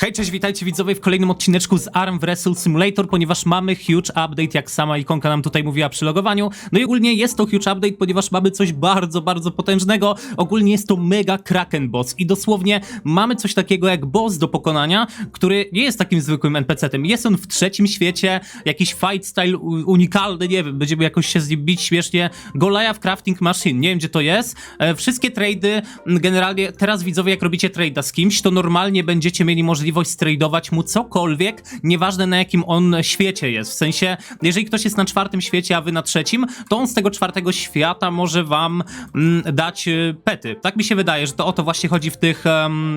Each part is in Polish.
Hej, cześć, witajcie widzowie w kolejnym odcineczku z ARM Wrestle Simulator, ponieważ mamy huge update, jak sama ikonka nam tutaj mówiła przy logowaniu. No i ogólnie jest to huge update, ponieważ mamy coś bardzo, bardzo potężnego. Ogólnie jest to mega Kraken boss i dosłownie mamy coś takiego jak boss do pokonania, który nie jest takim zwykłym NPC-tem. Jest on w trzecim świecie, jakiś fight style unikalny, nie wiem, będziemy jakoś się z nim bić śmiesznie. Goliath Crafting Machine, nie wiem gdzie to jest. E, wszystkie trady, generalnie teraz widzowie, jak robicie trade'a z kimś, to normalnie będziecie mieli możliwość stradować mu cokolwiek, nieważne na jakim on świecie jest. W sensie, jeżeli ktoś jest na czwartym świecie, a wy na trzecim, to on z tego czwartego świata może wam mm, dać y, pety. Tak mi się wydaje, że to o to właśnie chodzi w tych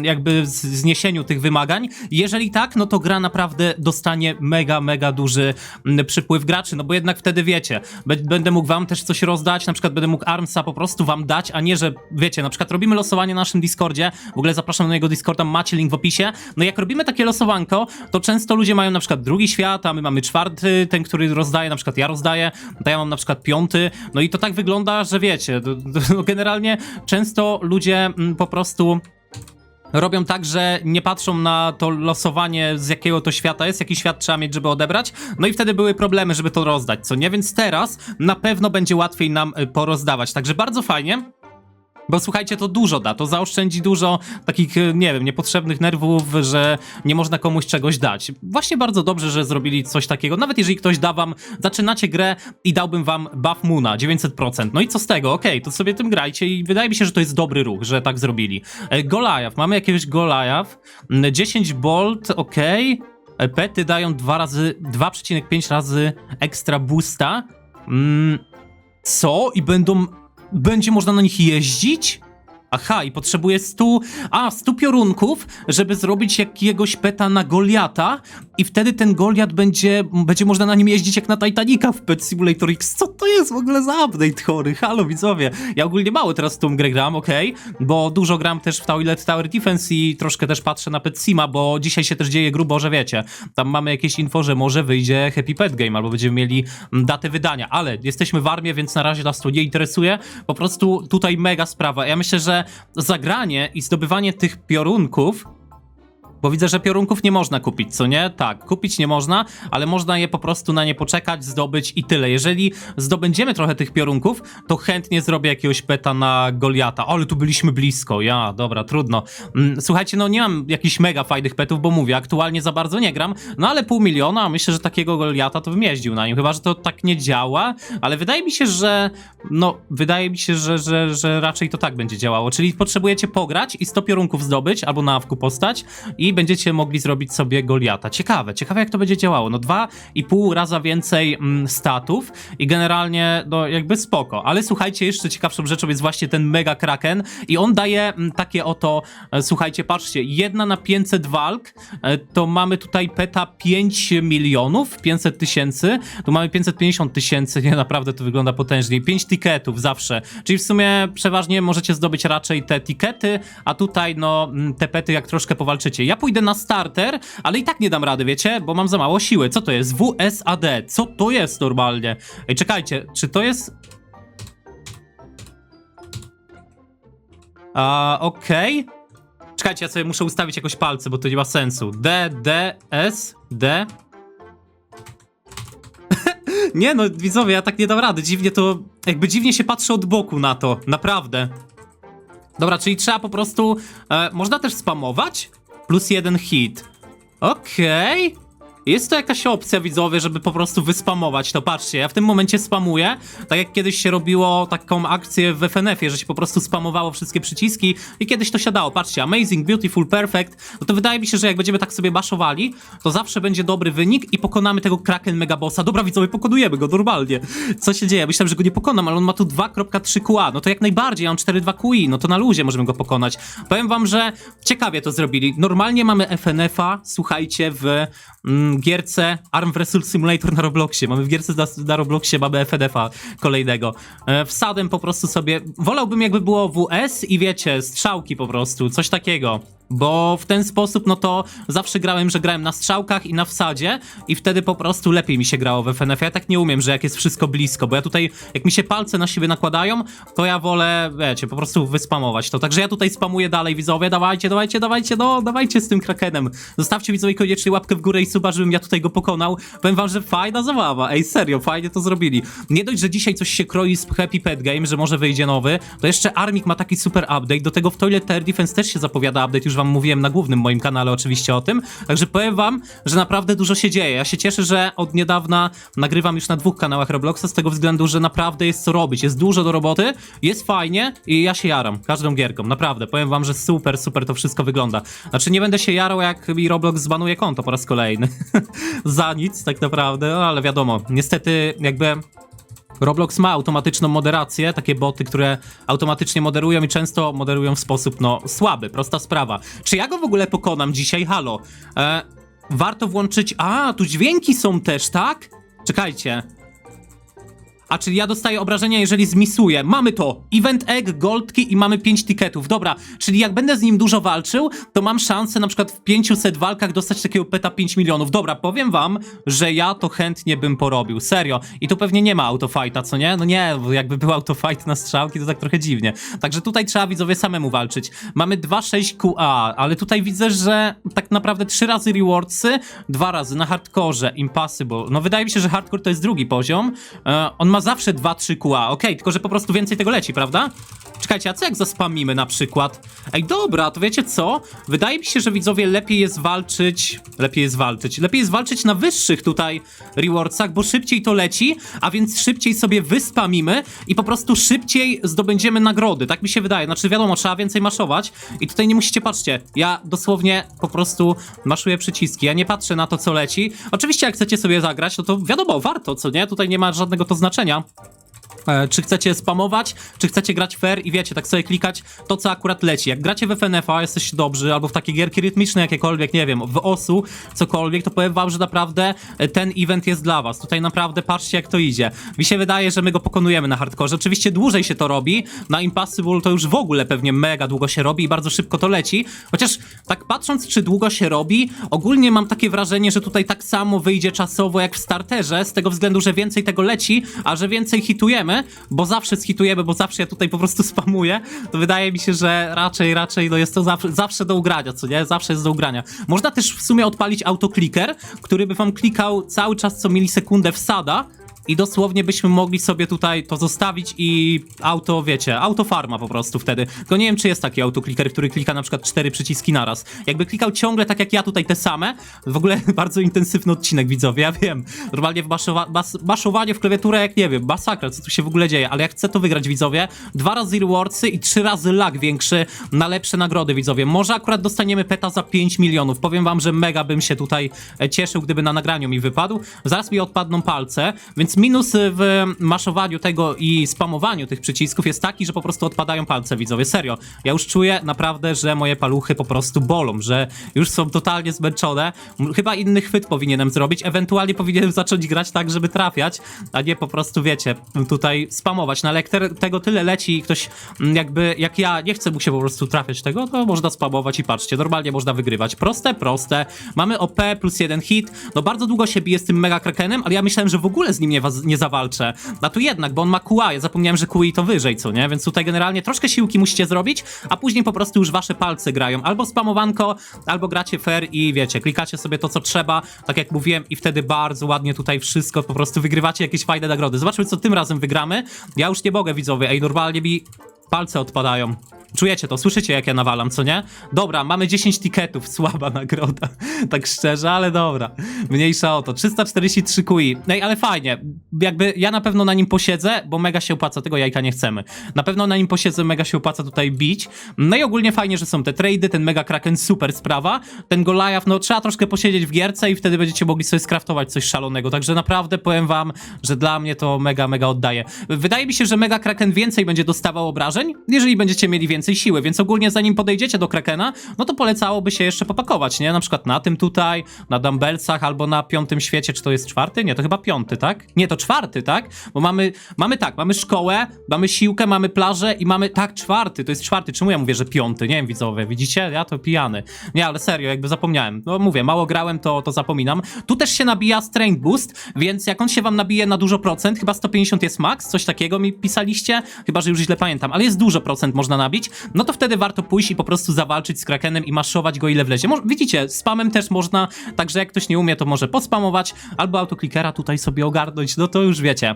jakby z- zniesieniu tych wymagań. Jeżeli tak, no to gra naprawdę dostanie mega, mega duży mm, przypływ graczy, no bo jednak wtedy wiecie, będę mógł wam też coś rozdać, na przykład będę mógł Armsa po prostu wam dać, a nie, że wiecie, na przykład robimy losowanie na naszym Discordzie, w ogóle zapraszam na jego Discorda, macie link w opisie, no jak robimy takie losowanko, to często ludzie mają na przykład drugi świat, a my mamy czwarty, ten, który rozdaje, na przykład ja rozdaję, to ja mam na przykład piąty, no i to tak wygląda, że wiecie, no generalnie często ludzie mm, po prostu robią tak, że nie patrzą na to losowanie, z jakiego to świata jest, jaki świat trzeba mieć, żeby odebrać. No i wtedy były problemy, żeby to rozdać, co nie? Więc teraz na pewno będzie łatwiej nam y, porozdawać. Także bardzo fajnie. Bo słuchajcie, to dużo da, to zaoszczędzi dużo takich, y, nie wiem, niepotrzebnych nerwów, że nie można komuś czegoś dać. Właśnie bardzo dobrze, że zrobili coś takiego. Nawet jeżeli ktoś da wam, zaczynacie grę i dałbym wam buff Moona 900%. No i co z tego? Okej, to sobie tym grajcie i wydaje mi się, że to jest dobry ruch, że tak zrobili. E, Goliath, mamy jakiegoś Goliath, mm, 10 bolt, okej. E, Pety dają dwa razy, 2,5 razy ekstra boosta. Mm, co? I będą. Będzie można na nich jeździć? Aha, i potrzebuję 100. A, 100 piorunków, żeby zrobić jakiegoś peta na Goliata, i wtedy ten Goliat będzie. Będzie można na nim jeździć jak na Titanica w Pet Simulator X. Co to jest w ogóle za update chory? Halo, widzowie. Ja ogólnie mało teraz w tą grę gram, okej, bo dużo gram też w Toilet Tower Defense i troszkę też patrzę na Pet Sima, bo dzisiaj się też dzieje grubo, że wiecie. Tam mamy jakieś info, że może wyjdzie Happy Pet Game, albo będziemy mieli mm, datę wydania, ale jesteśmy w armii, więc na razie nas to nie interesuje. Po prostu tutaj mega sprawa. Ja myślę, że zagranie i zdobywanie tych piorunków bo widzę, że piorunków nie można kupić, co nie? Tak, kupić nie można, ale można je po prostu na nie poczekać, zdobyć i tyle. Jeżeli zdobędziemy trochę tych piorunków, to chętnie zrobię jakiegoś peta na Goliata. Ale tu byliśmy blisko, ja, dobra, trudno. Mm, Słuchajcie, no nie mam jakichś mega fajnych petów, bo mówię, aktualnie za bardzo nie gram, no ale pół miliona, myślę, że takiego Goliata to bym jeździł na nim, chyba, że to tak nie działa, ale wydaje mi się, że, no, wydaje mi się, że, że, że raczej to tak będzie działało, czyli potrzebujecie pograć i 100 piorunków zdobyć, albo na awku postać i będziecie mogli zrobić sobie Goliata. Ciekawe, ciekawe jak to będzie działało. No dwa i pół raza więcej mm, statów i generalnie, no jakby spoko. Ale słuchajcie, jeszcze ciekawszą rzeczą jest właśnie ten Mega Kraken i on daje mm, takie oto, e, słuchajcie, patrzcie, jedna na 500 walk, e, to mamy tutaj peta 5 milionów, 500 tysięcy, tu mamy 550 tysięcy, nie, naprawdę to wygląda potężnie, 5 tiketów zawsze, czyli w sumie przeważnie możecie zdobyć raczej te tikety, a tutaj no mm, te pety jak troszkę powalczycie. Ja pójdę na starter, ale i tak nie dam rady, wiecie, bo mam za mało siły. Co to jest? WSAD. Co to jest normalnie? Ej, czekajcie, czy to jest... A, okej. Czekajcie, ja sobie muszę ustawić jakoś palce, bo to nie ma sensu. D, D, S, D. nie no, widzowie, ja tak nie dam rady. Dziwnie to, jakby dziwnie się patrzy od boku na to, naprawdę. Dobra, czyli trzeba po prostu. E, można też spamować? Plus jeden hit. Okej. Jest to jakaś opcja, widzowie, żeby po prostu wyspamować to. Patrzcie, ja w tym momencie spamuję, tak jak kiedyś się robiło taką akcję w FNF-ie, że się po prostu spamowało wszystkie przyciski i kiedyś to siadało. Patrzcie, amazing, beautiful, perfect. No to wydaje mi się, że jak będziemy tak sobie baszowali, to zawsze będzie dobry wynik i pokonamy tego Kraken Megabossa. Dobra, widzowie, pokonujemy go normalnie. Co się dzieje? Myślałem, że go nie pokonam, ale on ma tu 2.3 QA. No to jak najbardziej, ja mam 4.2 QI, no to na luzie możemy go pokonać. Powiem wam, że ciekawie to zrobili. Normalnie mamy FNF-a, słuchajcie, w gierce Arm Wrestle Simulator na Robloxie. Mamy w gierce na, na Robloxie, mamy FNF-a kolejnego. E, wsadem po prostu sobie... Wolałbym jakby było WS i wiecie, strzałki po prostu, coś takiego. Bo w ten sposób, no to zawsze grałem, że grałem na strzałkach i na wsadzie i wtedy po prostu lepiej mi się grało w FNF. Ja tak nie umiem, że jak jest wszystko blisko, bo ja tutaj, jak mi się palce na siebie nakładają, to ja wolę, wiecie, po prostu wyspamować to. Także ja tutaj spamuję dalej, widzowie, dawajcie, dawajcie, dawajcie, no, dawajcie z tym krakenem. Zostawcie widzowie koniecznie łapkę w górę i suba, żebym ja tutaj go pokonał. Powiem wam, że fajna zabawa, ej, serio, fajnie to zrobili. Nie dość, że dzisiaj coś się kroi z Happy Pet Game, że może wyjdzie nowy, to jeszcze Armik ma taki super update, do tego w Toilet Air Defense też się zapowiada update, już wam mówiłem na głównym moim kanale oczywiście o tym, także powiem wam, że naprawdę dużo się dzieje. Ja się cieszę, że od niedawna nagrywam już na dwóch kanałach Robloxa z tego względu, że naprawdę jest co robić, jest dużo do roboty, jest fajnie i ja się jaram każdą gierką, naprawdę. Powiem wam, że super, super to wszystko wygląda. Znaczy nie będę się jarał, jak mi Roblox zbanuje konto po raz kolejny. Za nic tak naprawdę, no ale wiadomo, niestety jakby Roblox ma automatyczną moderację, takie boty, które automatycznie moderują i często moderują w sposób, no, słaby, prosta sprawa. Czy ja go w ogóle pokonam dzisiaj? Halo. E, warto włączyć... A, tu dźwięki są też, tak? Czekajcie. A czyli ja dostaję obrażenia, jeżeli zmisuję. Mamy to. Event Egg, Goldki i mamy 5 tiketów. Dobra, czyli jak będę z nim dużo walczył, to mam szansę na przykład w 500 walkach dostać takiego peta 5 milionów. Dobra, powiem wam, że ja to chętnie bym porobił. Serio. I tu pewnie nie ma autofighta, co nie? No nie, jakby był autofight na strzałki, to tak trochę dziwnie. Także tutaj trzeba widzowie samemu walczyć. Mamy 2-6 QA, ale tutaj widzę, że tak naprawdę 3 razy rewardsy, dwa razy na hardkorze, impossible. No wydaje mi się, że hardcore to jest drugi poziom. E, on ma zawsze 2-3 QA, okej, tylko że po prostu więcej tego leci, prawda? Czekajcie, a co jak zaspamimy na przykład? Ej, dobra, to wiecie co? Wydaje mi się, że widzowie lepiej jest walczyć... Lepiej jest walczyć. Lepiej jest walczyć na wyższych tutaj rewardsach, bo szybciej to leci, a więc szybciej sobie wyspamimy i po prostu szybciej zdobędziemy nagrody. Tak mi się wydaje. Znaczy, wiadomo, trzeba więcej maszować i tutaj nie musicie, patrzcie, ja dosłownie po prostu maszuję przyciski. Ja nie patrzę na to, co leci. Oczywiście, jak chcecie sobie zagrać, no to wiadomo, warto, co nie? Tutaj nie ma żadnego to znaczenia. E, czy chcecie spamować, czy chcecie grać fair i wiecie, tak sobie klikać to, co akurat leci. Jak gracie w FNF-a, jesteście dobrzy, albo w takie gierki rytmiczne jakiekolwiek, nie wiem, w OSU, cokolwiek, to powiem wam, że naprawdę e, ten event jest dla was. Tutaj naprawdę patrzcie, jak to idzie. Mi się wydaje, że my go pokonujemy na hardkorze. Oczywiście dłużej się to robi, na Impossible to już w ogóle pewnie mega długo się robi i bardzo szybko to leci. Chociaż tak patrząc, czy długo się robi, ogólnie mam takie wrażenie, że tutaj tak samo wyjdzie czasowo jak w starterze, z tego względu, że więcej tego leci, a że więcej hitujemy, bo zawsze skitujemy, bo zawsze ja tutaj po prostu spamuję, to wydaje mi się, że raczej, raczej no jest to zawsze, zawsze do ugrania, co nie? Zawsze jest do ugrania. Można też w sumie odpalić autokliker, który by wam klikał cały czas co milisekundę wsada, i dosłownie byśmy mogli sobie tutaj to zostawić i auto, wiecie, autofarma po prostu wtedy. Tylko nie wiem, czy jest taki autokliker, który klika na przykład cztery przyciski naraz. Jakby klikał ciągle tak jak ja tutaj te same, w ogóle bardzo intensywny odcinek widzowie, ja wiem. Normalnie w baszowa bas baszowanie w klawiaturę jak nie wiem, masakra, co tu się w ogóle dzieje, ale jak chcę to wygrać widzowie, dwa razy rewardsy i trzy razy lag większy na lepsze nagrody widzowie. Może akurat dostaniemy peta za 5 milionów. Powiem wam, że mega bym się tutaj e, cieszył, gdyby na nagraniu mi wypadł. Zaraz mi odpadną palce, więc minus w maszowaniu tego i spamowaniu tych przycisków jest taki, że po prostu odpadają palce, widzowie. Serio. Ja już czuję naprawdę, że moje paluchy po prostu bolą, że już są totalnie zmęczone. Chyba inny chwyt powinienem zrobić. Ewentualnie powinienem zacząć grać tak, żeby trafiać, a nie po prostu, wiecie, tutaj spamować. No ale tego tyle leci i ktoś jakby, jak ja nie chcę mu się po prostu trafiać tego, to można spamować i patrzcie, normalnie można wygrywać. Proste, proste. Mamy OP plus jeden hit. No bardzo długo się bije z tym Mega Krakenem, ale ja myślałem, że w ogóle z nim nie, nie zawalczę. A tu jednak, bo on ma QA, ja zapomniałem, że QI to wyżej, co nie? Więc tutaj generalnie troszkę siłki musicie zrobić, a później po prostu już wasze palce grają. Albo spamowanko, albo gracie fair i wiecie, klikacie sobie to, co trzeba, tak jak mówiłem, i wtedy bardzo ładnie tutaj wszystko, po prostu wygrywacie jakieś fajne nagrody. Zobaczmy, co tym razem wygramy. Ja już nie mogę, widzowie, ej, normalnie mi palce odpadają. Czujecie to, słyszycie jak ja nawalam, co nie? Dobra, mamy 10 tiketów, słaba nagroda. tak szczerze, ale dobra. Mniejsza o to. 343 QI. Ej, ale fajnie. Jakby ja na pewno na nim posiedzę, bo mega się opłaca, tego jajka nie chcemy. Na pewno na nim posiedzę, mega się opłaca tutaj bić. No i ogólnie fajnie, że są te trady, ten mega kraken, super sprawa. Ten Goliath, no trzeba troszkę posiedzieć w gierce i wtedy będziecie mogli sobie skraftować coś szalonego. Także naprawdę powiem wam, że dla mnie to mega, mega oddaje. Wydaje mi się, że mega kraken więcej będzie dostawał obrażeń, jeżeli będziecie mieli więcej więcej siły, więc ogólnie zanim podejdziecie do Krakena, no to polecałoby się jeszcze popakować, nie? Na przykład na tym tutaj, na dumbbellsach albo na piątym świecie, czy to jest czwarty? Nie, to chyba piąty, tak? Nie, to czwarty, tak? Bo mamy, mamy tak, mamy szkołę, mamy siłkę, mamy plażę i mamy, tak, czwarty, to jest czwarty. Czemu ja mówię, że piąty? Nie wiem, widzowie, widzicie? Ja to pijany. Nie, ale serio, jakby zapomniałem. No mówię, mało grałem, to, to zapominam. Tu też się nabija strength boost, więc jak on się wam nabije na dużo procent, chyba 150 jest max, coś takiego mi pisaliście, chyba, że już źle pamiętam, ale jest dużo procent można nabić, no to wtedy warto pójść i po prostu zawalczyć z Krakenem i maszować go ile wlezie. Mo- widzicie, spamem też można, także jak ktoś nie umie, to może pospamować, albo autoklikera tutaj sobie ogarnąć, no to już wiecie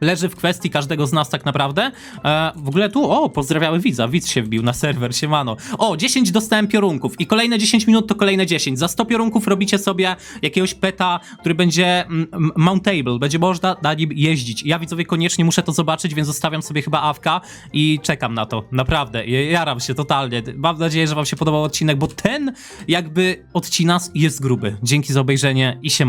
leży w kwestii każdego z nas tak naprawdę. E, w ogóle tu, o, pozdrawiamy widza, widz się wbił na serwer, siemano. O, 10 dostałem piorunków i kolejne 10 minut to kolejne 10. Za 100 piorunków robicie sobie jakiegoś peta, który będzie mm, m, mountable, będzie można na nim jeździć. Ja widzowie koniecznie muszę to zobaczyć, więc zostawiam sobie chyba awka i czekam na to, naprawdę. Ja- Jaram się totalnie. Mam nadzieję, że wam się podobał odcinek, bo ten jakby odcinas jest gruby. Dzięki za obejrzenie i siema.